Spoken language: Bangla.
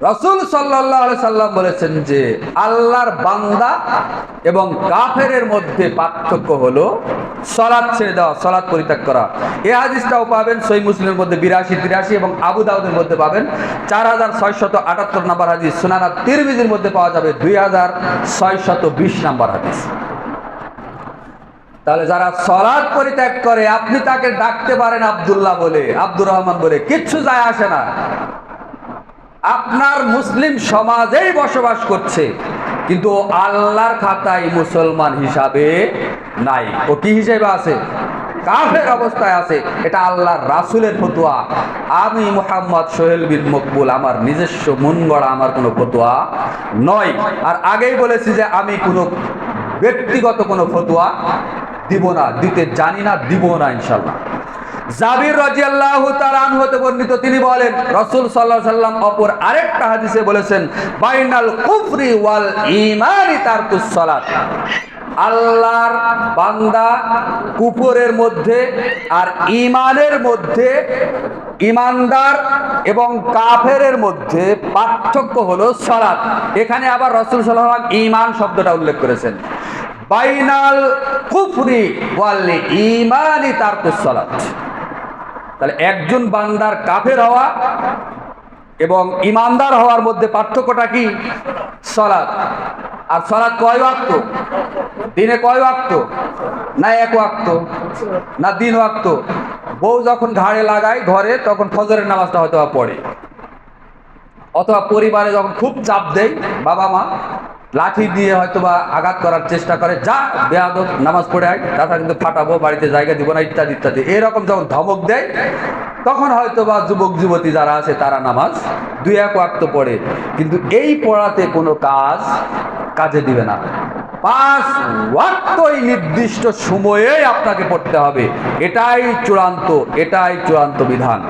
রসুল সাল্লাম বলেছেন যে আল্লাহর বান্দা এবং কাফেরের মধ্যে পার্থক্য হলো সলাদ ছেড়ে দেওয়া সলাদ পরিত্যাগ করা। এ হাদিসটাও পাবেন, সই মুসলিমের মধ্যে বিরাশি, তিরাশি এবং আবু দাউদের মধ্যে পাবেন। চার হাজার ছয়শত আটাত্তর নাম্বার হাদিস, সুনানা তিরমিজির মধ্যে পাওয়া যাবে দুই হাজার ছয়শত বিশ নাম্বার হাদিস। তাহলে যারা সলাদ পরিত্যাগ করে, আপনি তাকে ডাকতে পারেন আব্দুল্লাহ বলে, আব্দুর রহমান বলে, কিচ্ছু যায় আসে না। আপনার মুসলিম সমাজেই বসবাস করছে, কিন্তু আল্লাহর খাতায় মুসলমান হিসাবে নাই। ও কি হিসেবে আছে? কাফের অবস্থায় আছে। এটা আল্লাহর রাসুলের ফতুয়া। আমি মোহাম্মদ সোহেল বিন মকবুল, আমার নিজস্ব মন গড়া আমার কোনো ফতুয়া নয়। আর আগেই বলেছি যে আমি কোনো ব্যক্তিগত কোনো ফতুয়া দিব না, দিতে জানি না, দিব না ইনশাল্লাহ জাবির রাজিয়াল্লাহু তাআলা আনহু হতে বর্ণিত, তিনি বলেন, রাসূল আলাইহি সাল্লাম অপর আরেকটা হাদিসে বলেছেন, বাইনাল কুফরি ওয়াল ঈমানি তারকুস সালাত। আল্লাহর বান্দা কুফরের মধ্যে আর ঈমানের মধ্যে ইমানদার এবং কাফেরের মধ্যে পার্থক্য হলো সালাত। এখানে আবার রাসূল ওয়াসাল্লাম ঈমান শব্দটা উল্লেখ করেছেন। বাইনাল কুফরি ওয়াল ঈমানি তারকুস সালাত। তাহলে একজন বান্দার কাফের হওয়া এবং ইমানদার হওয়ার মধ্যে পার্থক্যটা কি? সলাৎ। আর সলাৎ কয় ওয়াক্ত? দিনে কয় ওয়াক্ত? না এক ওয়াক্ত? না দিন ওয়াক্ত? বউ যখন ঘাড়ে লাগায় ঘরে, তখন ফজরের নামাজটা হয়তো পড়ে। অথবা পরিবারে যখন খুব চাপ দেয় বাবা মা লাঠি দিয়ে হয়তো বা আঘাত করার চেষ্টা করে। যা, বেয়াদব, নামাজ পড়ে আয়, তাছাড়া কিন্তু ফাটাবো, বাড়িতে জায়গা দিব না, ইত্যাদি ইত্যাদি। এরকম যখন ধমক দেয়, তখন হয়তো বা যুবক, যুবতী যারা আছে, তারা নামাজ দুই এক ওয়াক্ত পড়ে। কিন্তু এই পড়াতে কোনো কাজ কাজে দিবে না। পাঁচ ওয়াক্তই নির্দিষ্ট সময়ে আপনাকে পড়তে হবে। এটাই চূড়ান্ত এটাই চূড়ান্ত বিধান।